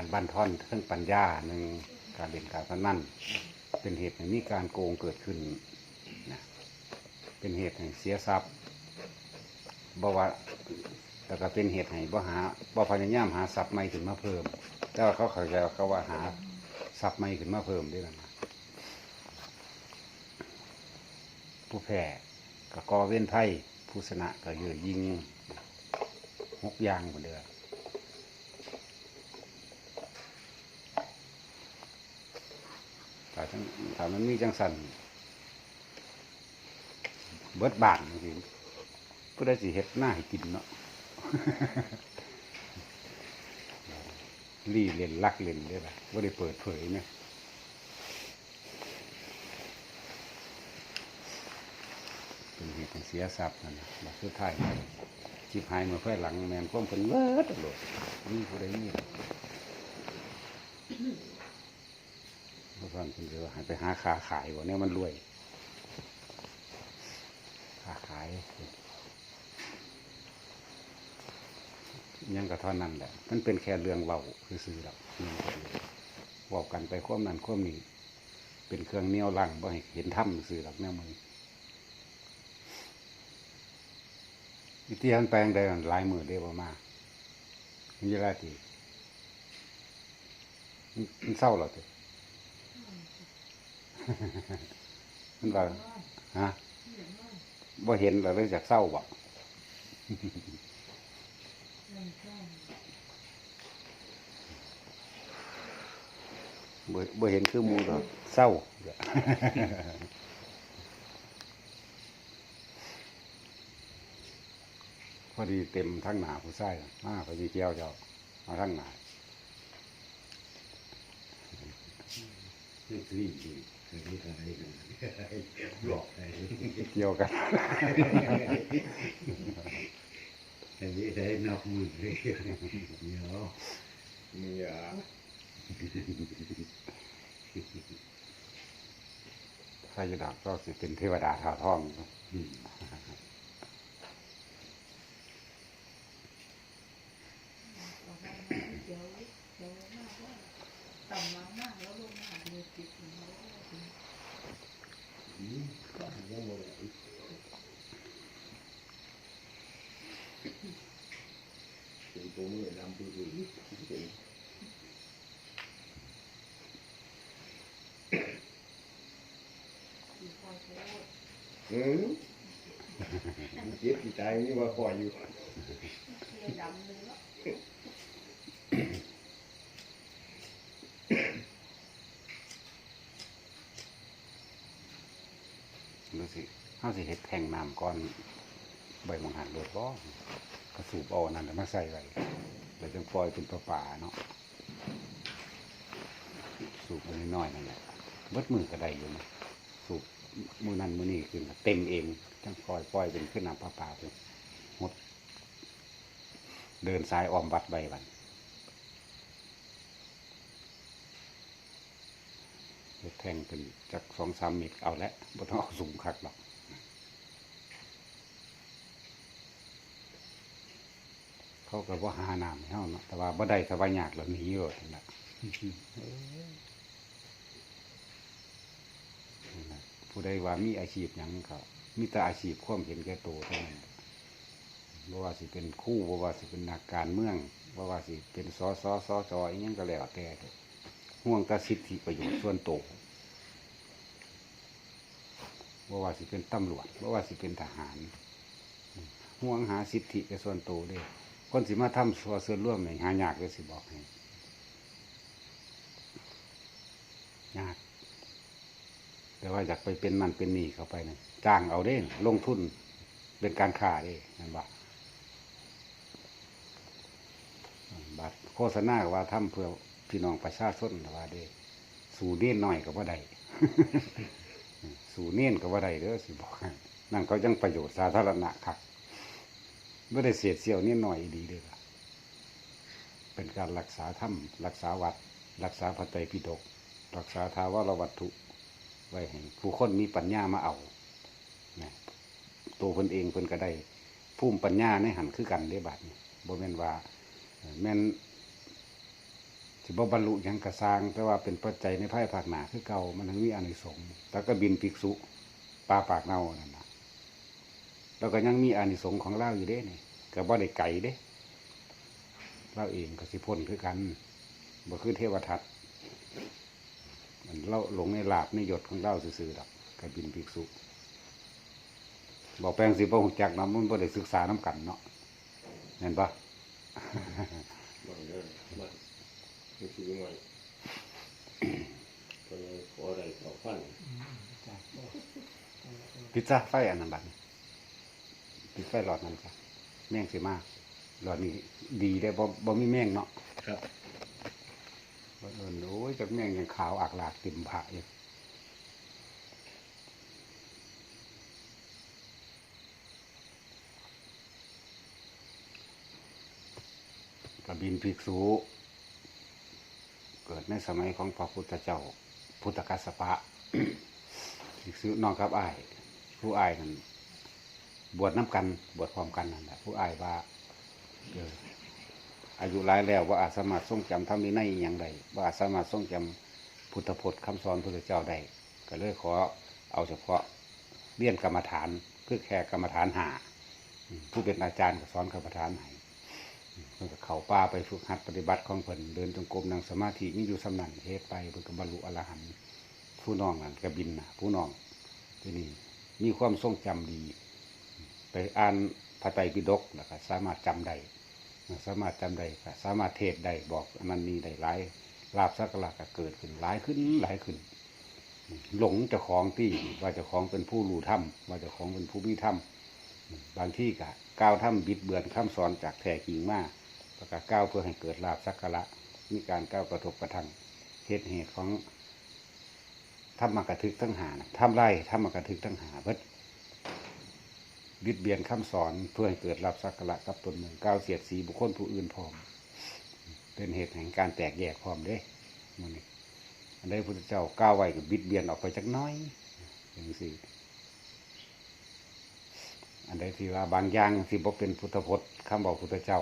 การบันทอนเรื่องปัญญาหนึ่งการเล่นการพนันเป็นเหตุให้มีการโกงเกิดขึ้นนะเป็นเหตุให้เสียทรัพย์บว่าแล้วก็เป็นเหตุให้บ่หาบ่พยายามหาทรัพย์ใหม่ขึ้นมาเพิ่ม แต่ว่าเขาเข้าใจเขาว่าหาทรัพย์ใหม่ขึ้นมาเพิ่มด้วยนะผู้แพ้ก็กอเว้นไพ่ผู้ชนะก็เยือยิงหกอยางหมดเดือ ถ้าทั้งถ้ามันมีจังสันเบิดบานจริงๆผู้ได้สิเฮ็ดหน้าให้กินเนาะรีเล่นลักเล่นได้ปะว่าได้เปิดเผยเนี่ยเป็นเหตุเสียทรัพย์นั่นนะบัดสุดท้ายจิบหายเมื่อค่อยหลังแมนก้มเป็นเลิศโลดมีผู้ใดมี นคือหันไปหาค้าขายว่าเนี่ยมันรวยค้าขายยังกระท่อนนั่นแหละมันเป็นแค่เรื่องเบาคือซื้อหรอกเรื่องก็ดีเว่ากันไปความนั้นความนี้เป็นเครื่องเหนียวลังบ่ให้เห็นถ้ำซื้อหรอกแนวมือวิธีหันแปลงได้หลายมือได้บ่มามันจะไรทีมันเศร้าหรอที มันว่าฮะบ่เห็นเราเลยจากเศร้าบ่บ่บ่เห็นคือมูดอกเศร้าพอดีเต็มทั้งหนาผู้ใส่มาพอดีเกี่ยวเจ้ามาทั้งหนา นี่คือจริงคือนี่อะไรกันหลอกอะไรเกี่ยวกันอันนี้ได้นอกมือเลยเนาะเนี่ยถ้าจะดับก็สิเป็นเทวดาท่าท่อง อืม เดี๋ยวเดี๋ยวมากว่าต่ำมามากแล้วลงมาเลยติดอยู่แล้ว อืมยังโมเลยเป็นตัว มือลำตัวมือเป็นหืมเจ็บกี่ใจนี่ว่าคอยอยู่เทียดำเลยว่าดูสิเฮาสิเฮ็ดแท่งน้ำก้อนใบมังหันโดดบ่กระ สูบเอาอันนั่นน่ะมาใส่ไว้แล้วจึงปล่อยเป็นปลาป่าเนาะสูบมันน้อยๆนั่นแหละเบิดมือก็ได้อยู่นะสูบมือนั้นมือนี้ขึ้นเต็มเองจังปล่อยปล่อยเป็นขึ้นน้ำปลาป่าเป็นหมด เดินสายออมวัดใบวันเฮ็ดแทงเป็นจากสองสามเมตรเอาละบ่ต้องเอาสูงคักหรอก เขาก็บ่หาน้ำให้เฮาเนาะแต่ว่าบ่ได้ถ้าว่ายากแล้วหนีโลดนั่นล่ะนั่นล่ะผู้ใดว่ามีอาชีพหยังก็มีแต่อาชีพความเห็นแก่ตัวเท่านั้นบ่ว่าสิเป็นครู่บ่ว่าสิเป็นนักการเมืองบ่ว่าสิเป็นสสสจอีหยังก็แล้วแต่เถอะห่วงแต่สิทธิประโยชน์ส่วนตัวว่ว่าสิเป็นตำรวจว่ว่าสิเป็นทหารห่วงหาสิทธิกับส่วนตัวเด้ คนสิมาทำส่วนส่วนร่วมเนี่ยหายากเลยสิบอกให้ยาก แต่ว่าอยากไปเป็นมันเป็นนี่เข้าไปนะจ้างเอาเด้ลงทุนเป็นการค้าเด้นั่นบ่บัตรโฆษณาว่าทำเพื่อพี่น้องประชาชนว่าเด้สู่เด่นหน่อยก็บ่ได้สู่เน้นก็ว่าได้เด้อสิบอกให้นั่นเขายังประโยชน์สาธารณะครับ ไม่ได้เสียดเสียวนิดหน่อยดีเลยเป็นการรักษาถ้ำรักษาวัด รักษาพระไตรปิฎกรักษาทาวรวัตถุ ไว้ให้ผู้คนมีปัญญามาเอานะตัวคนเองเพิ่นก็ได้ภูมิปัญญาในหันคือกันได้บัดนี้บ่แม่นว่าแม่นสิบ่บรรลุยังกระสร้างแต่ว่าเป็นปัจจัยในภายภาคหนาคือเก่ามันทั้งมีอานิสงส์แล้วก็บินภิกษุปลาปากเน่านั่น น่ะแล้วก็ยังมีอานิสงส์ของเราอยู่เด้นี่ก็บ่ได้ไก่เด้เราเองก็สิพ้นคือกันบ่คือเทวทัตมันเราหลงในลาบในยศของเราซื่อๆดอกก็บินภิกษุบอกแปลงสิบ่ฮู้จักเนาะมันบ่ได้ศึกษานํกันเนาะเห็นปะมันเด้อมันนี่คือมันก็เลยขอได้ขอฟันพิซซ่าไฟอันนั้นบัดนี้ ปิดไฟหลอดนั้นจ้ะแม่งสิมาหลอดนี้ดีได้บ่บ่มีแม่งเนาะครับบ่เอิ้นโอ้ยจากแม่งยังขาวอักหลากเต็มผะอยู่กบินภิกษุเกิดในสมัยของพระพุทธเจ้า พุทธกัสสปะภิกษุน้องครับอ้าย ผู้อ้ายนั้น บวชน้ำกัน บวชพร้อมกันนั่นแหละผู้อายว่าอายุหลายแล้วว่าอาจสามารถทรงจำธรรมในอย่างใดว่าอาจสามารถทรงจำพุทธพจน์คำสอนพุทธเจ้าได้ก็เลยขอเอาเฉพาะเรียนกรรมฐานคือแค่กรรมฐานหาผู้เป็นอาจารย์ก็สอนกรรมฐานให้อืมเพิ่นก็เข้าป่าไปฝึกหัดปฏิบัติของเพิ่นเดินจงกรมนั่งสมาธิมีอยู่สำนันเฮ็ดไปเพิ่นก็บรรลุอรหันต์ผู้น้องนั่นก็บินนะผู้น้องที่นี่มีความทรงจำดี ไปอ่านพระไตรปิฎกแล้วก็สามารถจำได้สามารถจำได้สามารถเทศได้บอกอันนี่ได้หลายลาบสักการะก็เกิดขึ้นหลายขึ้นหลายขึ้น หลงเจ้าของที่ว่าเจ้าของเป็นผู้รู้ธรรมว่าเจ้าของเป็นผู้มีธรรมบางที่ก็ก้าวธรรมบิดเบือนคำสอนจากแท้จริงมากแล้วก็ก้าวเพื่อให้เกิดลาบสักการะมีการก้าวกระทบกระทั่งเหตุเหตุของทำมกระทึกทั้งหานะทำไรทำมกระทึกทั้งหาเบิด บิดเบียนคำสอนเพื่อให้เกิดรับสักการะกับตนหนึ่งก้าวเสียดสีบุคคลผู้อื่นพร้อม เป็นเหตุแห่งการแตกแยกพร้อมเด้มันนี่อันใดพระพุทธเจ้าก้าวไว้ก็บิดเบียนออกไปจักน้อยอย่างสี่อันใดที่ว่าบางอย่างที่บ่เป็นพุทธพจน์คำบอกพุทธเจ้า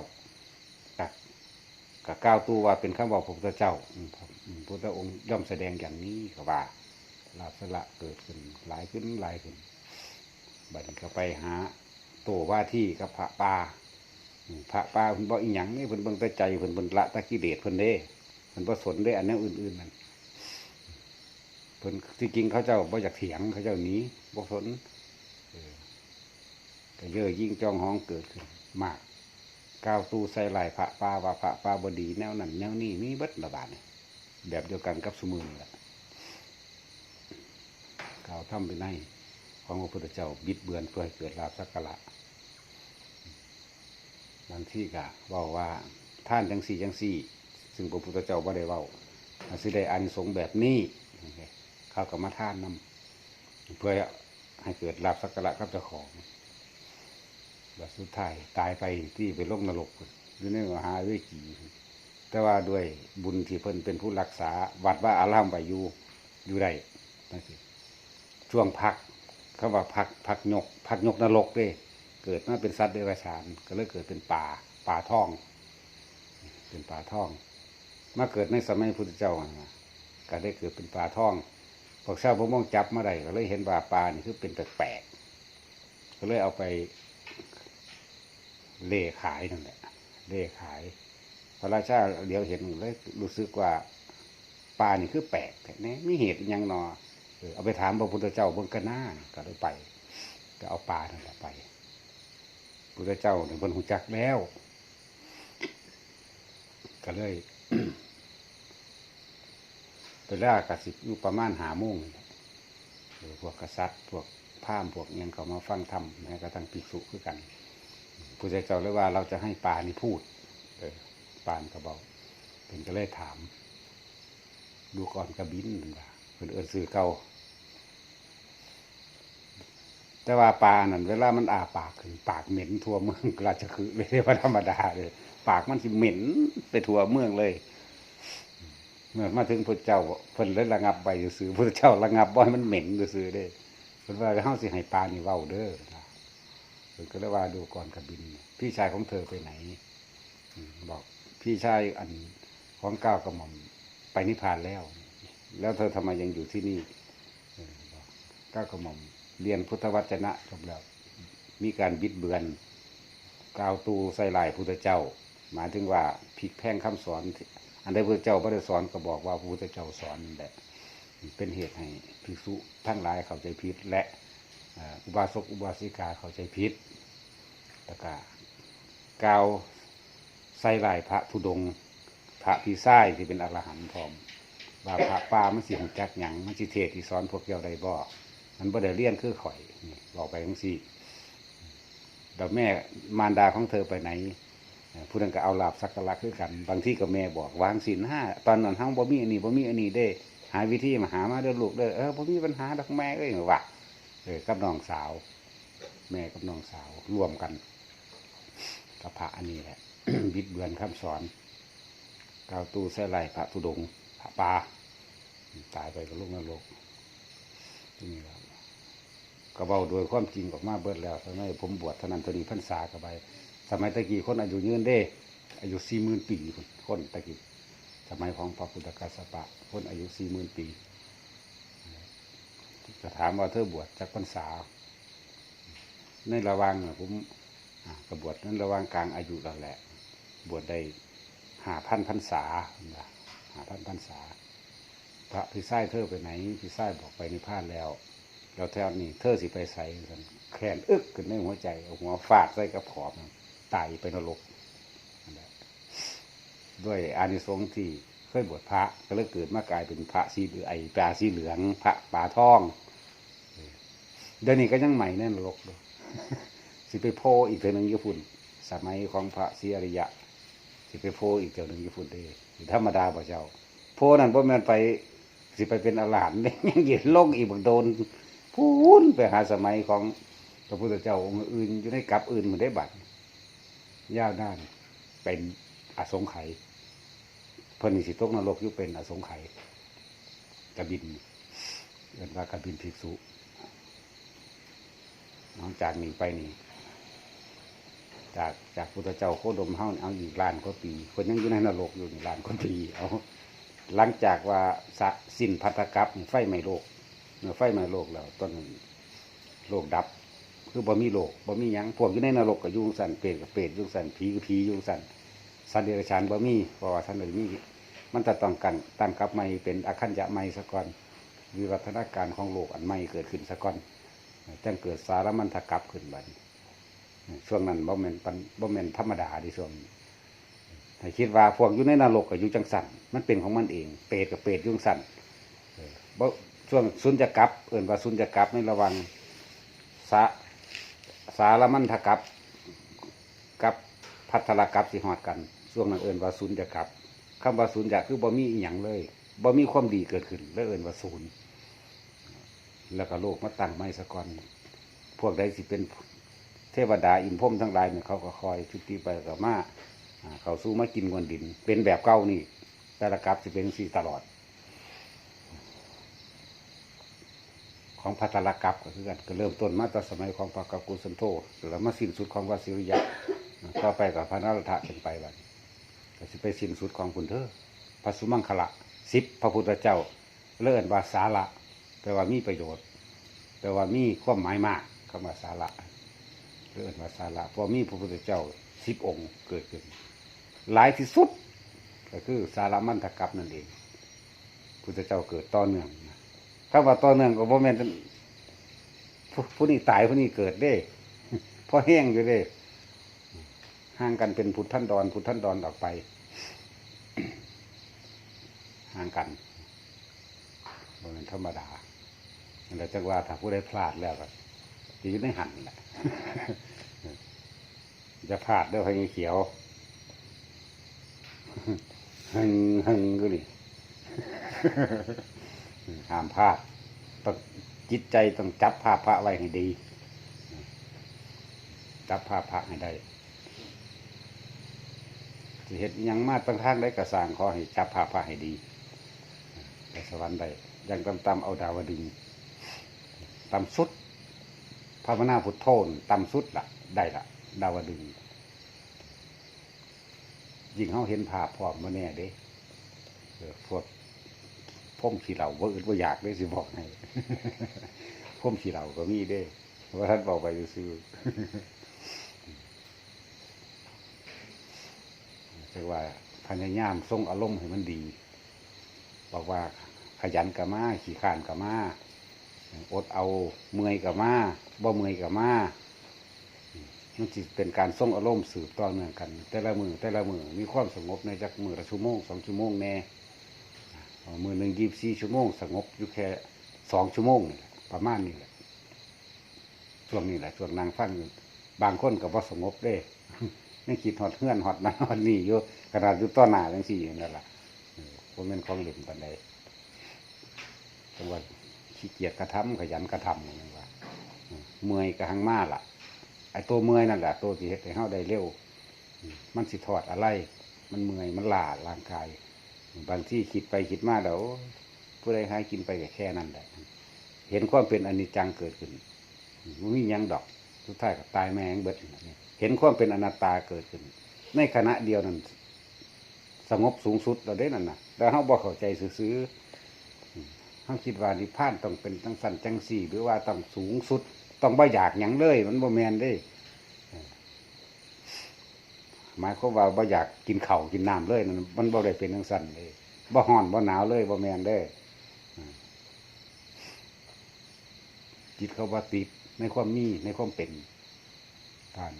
กักก้าวตู้ว่าเป็นคำบอกพระพุทธเจ้าอืมครับอืมพุทธองค์ย่อมแสดงอย่างนี้ก็ว่าลาสละเกิดขึ้นหลายขึ้นหลายขึ้น บัดนี้ก็ไปหาโตว่าที่กับพระป่าพระป่าเพิ่นบอกอีหยังนี่เพิ่นเบิ่งแต่ใจเพิ่นเบิ่งละตะกิเลสเพิ่นเด้เพิ่นบ่สนได้อันแนอื่นๆนั่นเพิ่นที่จริงเขาเจ้าบ่อยากเถียงเขาเจ้าหนี้บ่สนเออก็เยอะยิ่งจ้องห้องเกิดขึ้นมากก้าวตู้ใส่ลายพระป่าว่าพระป่าบดีแนวนั้นแนวนี้มีเบิดระบาดนี่แบบเดียวกันกับสมุนแหละกล่าวทำไปใน ของพระพุทธเจ้าบิดเบือนเพื่อให้เกิดลาภสักการะบางที่ก็ว่าว่าท่านจังสี่จังสี่ ซึ่งพระพุทธเจ้าบ่ได้เว่าอาสิได้อานิสงแบบนี้เขาก็มาท่านนำเพื่อให้เกิดลาภสักการะกับเจ้าของแล้วสุดท้ายตายไปที่ไปโลงนรกอยู่ในมหาเวจีแต่ว่าด้วยบุญที่เพิ่นเป็นผู้รักษา วัดว่าอารามไปอยู่อยู่ได้นั่นสิช่วงพัก เขาว่าพักพักหยกพักหยกนรกเด้เกิดมาเป็นสัตว์เดรัจฉาน ก็เลยเกิดเป็นป่าป่าท่อง เป็นป่าท่อง มาเกิดในสมัยพุทธเจ้าก็ได้เกิดเป็นป่าท่องพวกชาวประมงจับมาได้ก็เลยเห็นว่าป่านี่คือเป็นแปลกๆก็เลยเอาไปเล่ขายนั่นแหละเล่ขายพระราชาเดี๋ยวเห็นเลยรู้สึกว่าป่านี่คือแปลกแต่แน่ไม่เหตุยังนอ เอาไปถามพระพุทธเจ้าเบิ่งกันหน้าก็เลยไป ก็เอาปลานั่นแหละไปพุทธเจ้าเนี่ยเพิ่นหูจักแล้ว ก็เลยไปล่ากสิบอยู่ประมาณหาโมงหละเอพวกกษัตริย์พวกพรามพวกเงี้ยเขามาฟังธรรมแม้กระทั่งภิกษุคือกันพุทธเจ้าเลยว่าเราจะให้ปลานี่พูดเออปานกระเบาเป็นก็เลยถาม ดูก่อนกระบินนั่นว่า เพิ่นเอิ้นซื้อเก่าแต่ว่าปลานั่นเวลามันอาปากขึ้นปากเหม็นทั่วเมืองราชคือเลยว่าธรรมดาเลยปากมันสิเหม็นไปทั่วเมืองเลยเมื่อมาถึงพระเจ้าเพิ่นเลยระงับไปซื้อพระเจ้าระงับบ่ให้มันเหม็นซื้อเด้เพิ่นว่าเฮาสิให้ปลานี่เว้าเด้อเพิ่นก็เลยว่าดูก่อนกระบิน พี่ชายของเธอไปไหน บอกพี่ชายอันของเก้ากระหม่อมไปนิพพานแล้ว แล้วเธอทำไมยังอยู่ที่นี่ก้ากระหม่อมเรียนพุทธวจนะจบแล้ว มีการบิดเบือนกล่าวตูใส่ลายพุทธเจ้า หมายถึงว่าผิดแพ่งคำสอน อันใดพระเจ้าไม่ได้สอนก็บอกว่าพุทธเจ้าสอนแหละเป็นเหตุให้ภิกษุทั้งหลายเข้าใจผิดและอุบาสกอุบาสิกาเข้าใจผิดแล้วก็กล่าวใส่ลายพระธุดง พระพิซ้ที่เป็นอรหันต์พร้อม ว่าพระป่ามันสิหงจักหยังมันสิเทศที่สอนพวกเจ้าได้บ่มันบ่ได้เรียนคือข่อยนี่บอกไปจังซี่ดอกแม่มารดาของเธอไปไหนผู้นั้นก็เอาลาบสักการะคือกัน บางที่ก็แม่บอกวางศีลห้าตอนนั้นเฮาบ่มีอันนี้บ่มีอันนี้เด้ หาวิธีมาหามาเด้อลูกเด้อเออบ่มีปัญหาดอกแม่เอ้ยว่าเออกับน้องสาว แม่กับน้องสาวร่วมกันกับพระอันนี้แหละบิดเบือนคำสอนกาวตู้ใส่ไหลพระธุดงค์ พระปาตายไปกับลูกนรกที่นี่ครับก็เบาโดยความจริงออกมาเบิดแล้วทำไมผมบวชท่านั้นเท่านี้พรรษาก็ไปสมัยตะกี้คนอายุยืนเด้ อายุสี่หมื่นปีคนตะกี้สมัยของพระพุทธกัสสปะคนอายุสี่หมื่นปีจะถามว่าเธอบวชจากพรรษาในระว่างน่ะผมอะบวชนั้นระว่างกลางอายุแล้วแหละ บวชได้ห้าพันพรรษา หาพันพรรษา พระพี่ไส้เธอไปไหนพี่ไส้บอกไปนิพพานแล้วเราแถวนี้เธอสิไปใส่กันแขนอึกขึ้นในหัวใจเอาหัวฟาดใส่กระผอบมันตายไปนรกด้วยอานิสงส์ที่เคยบวชพระก็เลยเกิดมากลายเป็นพระสีเหลืองไอปลาสีเหลือง พระป่าทองเดี๋ยวนี้ก็ยังใหม่แน่นรกเลยสิไปโพอีกเทือหนึ่งญี่ปุ่นสมัยของพระศรีอริยะ สิไปโพอีกเทือหนึ่งญี่ปุ่นเด้ธรรมดาบ่เจ้า โพนั่นบ่แม่นไป สิไปเป็นอรหันต์เด้ยังยืนลงอีกบักโดนพูนไปหาสมัยของพระพุทธเจ้าองค์อื่นอยู่ในกับอื่นเหมือนได้บัตรยาวนานเป็นอสงไขยเพิ่นนี่สิตกนรกอยู่เป็นอสงไขยกระบินเรียนว่ากระบินภิกษุน้องจากนี้ไปนี่ จากจากพุทธเจ้าโคดมเฮานี่เอาอีกล้านกว่าปี คนยังอยู่ในนรกอยู่นี่ล้านกว่าปีเอาหลังจากว่าสะสิ้นพัทธกัปนี่ไฟไหม้โลกเมื่อไฟไหม้โลกแล้วต้นนั้นโลกดับ คือบ่มีโลกบ่มียังพวกอยู่ในนรกก็อยุ่งสันเปรตกับเปรตยุ่งสันผีกับผียุ่งสันสัตว์เดรัจฉานบ่มีเพราะว่าท่านเลยมีมันจะต้องกันตั้งกับใหม่เป็นอคัญจะใหม่สะก่อนวิวัฒนาการของโลกอันใหม่เกิดขึ้นสะก่อนจังเกิดสารมันทกับขึ้นบัดนี้ ช่วงนั้นบ่แม่นปันบ่แม่นธรรมดาดิช่วงนี้ให้คิดว่าพวกอยู่ในนรกกับอยู่จังสันมันเป็นของมันเอง เปรตกับเปรตอยุ่จังสันบ่ช่วงสุญญกลับ เอื่นว่าสุญญกลับในระวังสาสารมันทกับกับพัทธลกับสิหอดกันช่วงนั้นเอื่นว่าสุญญกลับคำว่าสุญญะคือบ่มีอหย่างเลยบ่มีความดีเกิดขึ้นแล้วเอื่นว่าศูนย์แล้วก็โลกมาตั้งไม่สะก่อน พวกใดสิเป็น เทวดาอินพรมทั้งหลายเนี่ยเขาก็คอยชุติไปกับมาเขาสู้มากินกวนดิน เป็นแบบเก่านี่แต่ละกับจะเป็นสีตลอด ของพัทลกับก็คือกันก็เริ่มต้นมาตั้งสมัยของพระกัปกุสันโธแล้วมาสิ้นสุดของวาสิริยะต่อไปกับพระนารถะเป็นไปบัดนี้ก็จะไปสิ้นสุดของคุณเธอพระสุมังคละสิบพระพุทธเจ้า เลื่อนว่าสาระแปลว่ามีประโยชน์แปลว่ามีความหมายมากคำว่าสาระ เลื่อนว่าสาระเพราะมีพระพุทธเจ้าสิบองค์เกิดขึ้น หลายที่สุด ก็คือสารมันตกับนั่นเองพุทธเจ้าเกิดต่อเนื่องถ้าว่าต่อเนื่องก็บ่แม่นผู้ผู้นี้ตายผู้นี้เกิดเด้เพราะแห้งอยู่เด้ห่างกันเป็นพุทธันดรพุทธันดรออกไปห่างกันบ่เป็นธรรมดาแล้วจักว่าถ้าผู้ใดพลาดแล้วก็ จะอยู่ในหันแหละจะพลาดด้อพญเขียวหังหังก็ดิห้ามพลาดต้องจิตใจต้องจับภาพพระไว้ให้ดี จับภาพพระให้ได้จะเห็นยังมาตั้งทางได้กระสางขอให้จับภาพพระให้ดีไปสวรรค์ได้ยังต่ำๆเอาดาวดึงตำสุด ภาวนาพุทโธนต่ำสุดละได้ละดาวดึงยิ่งเขาเห็นภาพพร้อมมาแน่เด้พวกพ่มขี้เหล่าบ่อึดบ่อยากได้สิบอกให้พ่มขี้เหล่าก็มีเด้ว่าท่านบอกไปซื้อๆแต่ว่าพยายามทรงอารมณ์ให้มันดี บอกว่าขยันกับมา ขี้ข้านกับมา อดเอาเมื่อยกับมาบ่เมื่อยกับมามันจิตเป็นการทรงอารมณ์สืบต่อเนื่องกัน แต่ละมือแต่ละมือมีความสงบในจักมือละชั่วโมงสองชั่วโมงแน่มือหนึ่งยีบสี่ชั่วโมงสงบอยู่แค่สองชั่วโมงนี่แหละประมาณนี้แหละช่วงนี้แหละช่วงนางฟังบางคนก็บ่สงบเด้ไม่คิดหอดเฮื่อนหอดนั่นหอดนี่อยู่ขนาดอยู่ต้อหนาจังสี่นั่นแหละเออบ่แม่นของเล่นปานใดแต่ว่า ขี้เกียจกระทำขยันกระทำนี่ว่าเมื่อยกระหังมาล่ะไอ้ตัวเมื่อยนั่นแหละตัวที่เฮ็ดให้เฮาได้เร็ว มันสิถอดอะไร มันเมื่อยมันลาร่างกาย บางที่คิดไปคิดมาแล้วผู้ใดหากินไปแค่นั้นแหละเห็นความเป็นอนิจจังเกิดขึ้นมันมียังดอกสุดท้ายก็ตายแม่งเบิดเห็นความเป็นอนัตตาเกิดขึ้น ในขณะเดียวนั้นสงบสูงสุดเราได้นั่นนะแล้วเขาบอกเข้าใจซื้อ เขาคิดว่านิพพานต้องเป็นตั้งสันจังสี่ หรือว่าต้องสูงสุด ต้องบ่อยากหยังเลย มันบ่แมนได้หมายความว่าบ่อยากกินเข้ากินน้ำเลยนั่นมันบ่ได้เป็นทั้งสันเลยบ่ฮ้อนบ่หนาวเลยบ่แมนได้จิตเขาว่าติดในความมีในความเป็นท่าน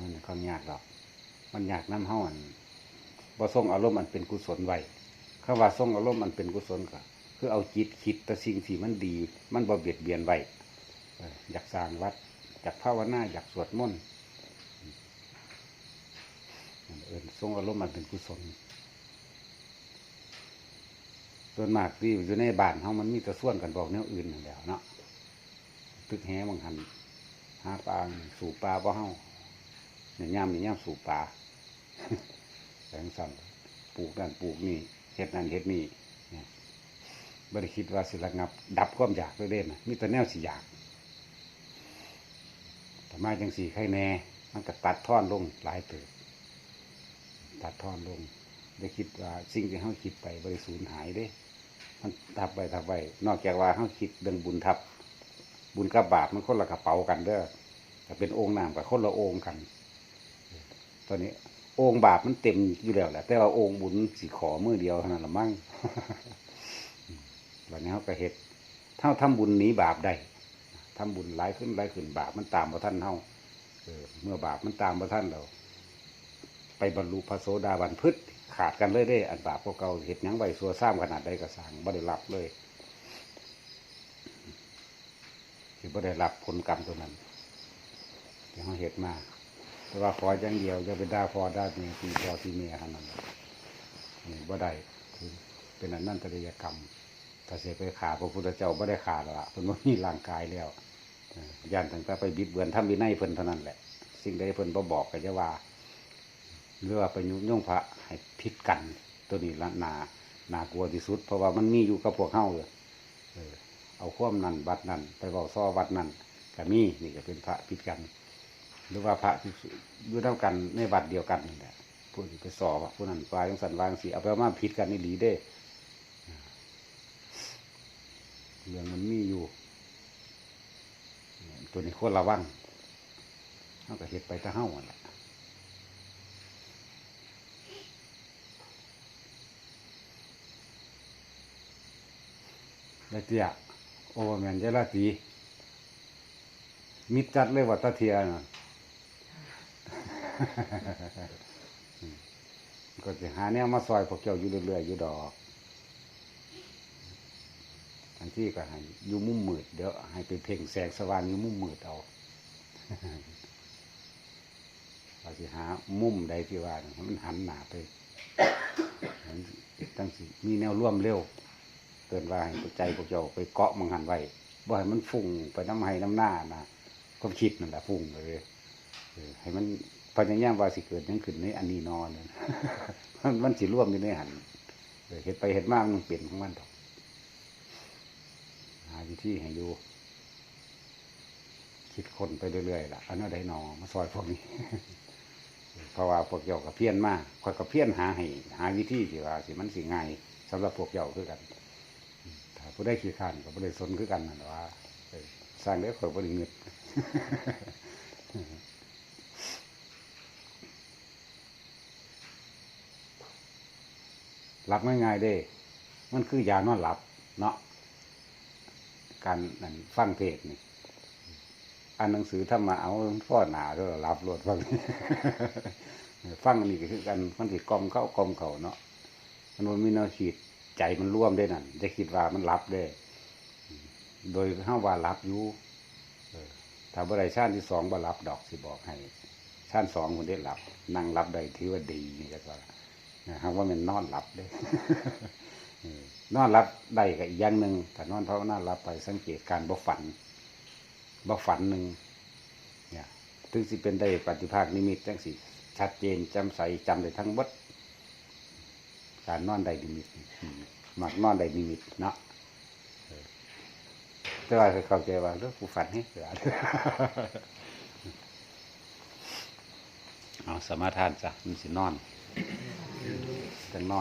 มันความยากหรอก มันยากน้ำเฮาอัน บ่ทรงอารมณ์อันเป็นกุศลไว้คำว่าทรงอารมณ์อันเป็นกุศลก็คือเอาจิตคิดแต่สิ่งที่มันดี มันบ่เบียดเบียนไว้อยากสร้างวัดอยากภาวนาอยากสวดมนต์นั่นเอินทรงอารมณ์อันเป็นกุศลส่วนมากที่อยู่ในบ้านเฮามันมีแต่ส่วนกันบอกแนวอื่นแล้วเนาะตึกแหบางหันหาปลาสู่ปลาบ่เฮาเนี่ยย่ามนี่ย่ามสู่ปลา แสงสั่นปลูกนั่นปลูกนี่เฮ็ดนั่นเฮ็ดนี่เนี่ยบ่ได้คิดว่าสิระงับ ดับความอยากเลยเด่นะมีแต่แนวสิอยากแต่มาจังสี่ไข่แน่มันก็ตัดท่อนลงหลายเติบตัดท่อนลงได้คิดว่าสิ่งที่เฮาคิดไปบริสูญหายเด้มันทับไปทับไปนอกจากว่าเฮาคิดเรื่องบุญทับ บุญกับบาปมันคนละกระเป๋ากันเด้อแต่เป็นองค์น้ำกับคนละองค์กัน ตอนนี้ องบาปมันเต็มอยู่แล้วแหละแต่ว่าองบุญสีขอมือเดียวเท่านั้นละมั้งวันนี้เขาก็เฮ็ดเท่าทำบุญหนีบาปได้ทำบุญหลายขึ้นหลายขึ้นบาปมันตามบ่ท่านเฮาเมื่อบาปมันตามบ่ท่านเราไปบรรลุพระโสดาบันพึษขาดกันเลยได้ อันบาปพวกเก่าเห็ดยังไว้สัวซ้ำขนาดใดก็สั่งบ่ได้รับเลยที่บ่ได้รับผลกรรมตัวนั้นที่เขาเห็ดมา แต่ว่าขออย่างเดียวจะเป็นด่าพอด่าเมียตีพอตีเมียเท่านั้นนี่บ่ได้คือเป็นอันนั้นตริยกรรมถ้าเสียไปขาพระพุทธเจ้าบ่ได้ขาแล้วล่ะเพิ่นบ่มีร่างกายแล้วย่านตั้งแต่ไปบิดเบือนทำวินัยเพิ่นเท่านั้นแหละ สิ่งใดเพิ่นบ่บอกก็จะว่าหรือว่าไปยุ่งย่งพระให้ผิดกัน ตัวนี้ละนานากลัวที่สุด เพราะว่ามันมีอยู่กับพวกเฮาเลยเออเอาข้อมนั่นวัดนั่นไปบอกซ้อวัดนั่นก็มีนี่ก็เป็นพระผิดกัน หรือว่าพระที่อยู่เท่ากันในวัดเดียวกันนี่แหละผู้ที่ไปสอบอะผู้นั้นวายของสันวางสีเอาไปมาผิดกันนี่หลีเด้เรื่องมันมีอยู่ ตัวนี้ควรระวังเขาก็เห็ดไปตะเฮ้าหั่นแหละได้เตียโอ้แมนเจลาตีมิดจัดเลยว่าตาเทียนะ ก็จะหาแนวมาซอยพวกเจ้าอยู่เรื่อยๆอยู่ดอก อันที่ก็ให้อยู่มุมมืดเดี๋ยวให้ไปเพ่งแสงสว่างอยู่มุมมืดเอาเราจะหามุมใดที่ว่ามันหันหนาไปมันตั้งสิมีแนวร่วมเร็วเกินว่าให้ใจพวกเจ้าไปเกาะมังหันไว้บ่ให้มันฟุ้งไปน้ำให้น้ำหน้านะความคิดนั่นแหละฟุ้งเลยให้มัน พยายามว่าสิเกิดยังขึ้นในอันนี้นอนมันมันสิร่วมอยู่ในหันเห็ดไปเห็ดมากมันเปลี่ยนของมันดอกหาวิธีให้อยู่คิดคนไปเรื่อยๆล่ะอันนั้นได้นอมาซอยพวกนี้เพราะว่าพวกเจ้าก็เพี้ยนมากคอยก็เพี้ยนหาให้หาวิธีที่ว่าสิมันสิง่ายสำหรับพวกเจ้าคือกันอืมถ้าผู้ได้ขี้ข้านก็บ่ได้สนคือกันนั่นว่าสร้างได้ข่อยบ่ได้เงิด หลับง่ายๆเด้ มันคือยานอนหลับ เนาะการนั่นฟังเทศน์นี่อ่านหนังสือธรรมะเอาฟ้อหนาแล้วรับรวดฟังฟังอันนี้ก็คือกันมันสิกลอมเข้ากลอมเขาเนาะมันบ่มีแนวคิดใจมันร่วมได้นั่นจะคิดว่ามันรับได้ โดยห้าว่ารับอยู่ถ้าบ่ได้ชาติที่สองบ่รับดอกสิบอกให้ชาติสองคนได้รับนั่งรับได้ถือว่าดีนี่ก็ว่า นะครับว่ามันนอนหลับเด้นอนหลับได้ก็อีกอย่างหนึ่งแต่นอนภาวนาหลับไปสังเกตการบ่ฝันบ่ฝันหนึ่งเนี่ยถึงสิเป็นได้ปฏิภาคนิมิตจังสิชัดเจนจำใสจำได้ทั้งหมดการนอนได้นิมิตอืมมักนอนได้นิมิตเนาะแต่ว่าเข้าใจว่าเรื่องผู้ฝันให้เสือเอาสมาทานจ้ะมันสินอน จังนอน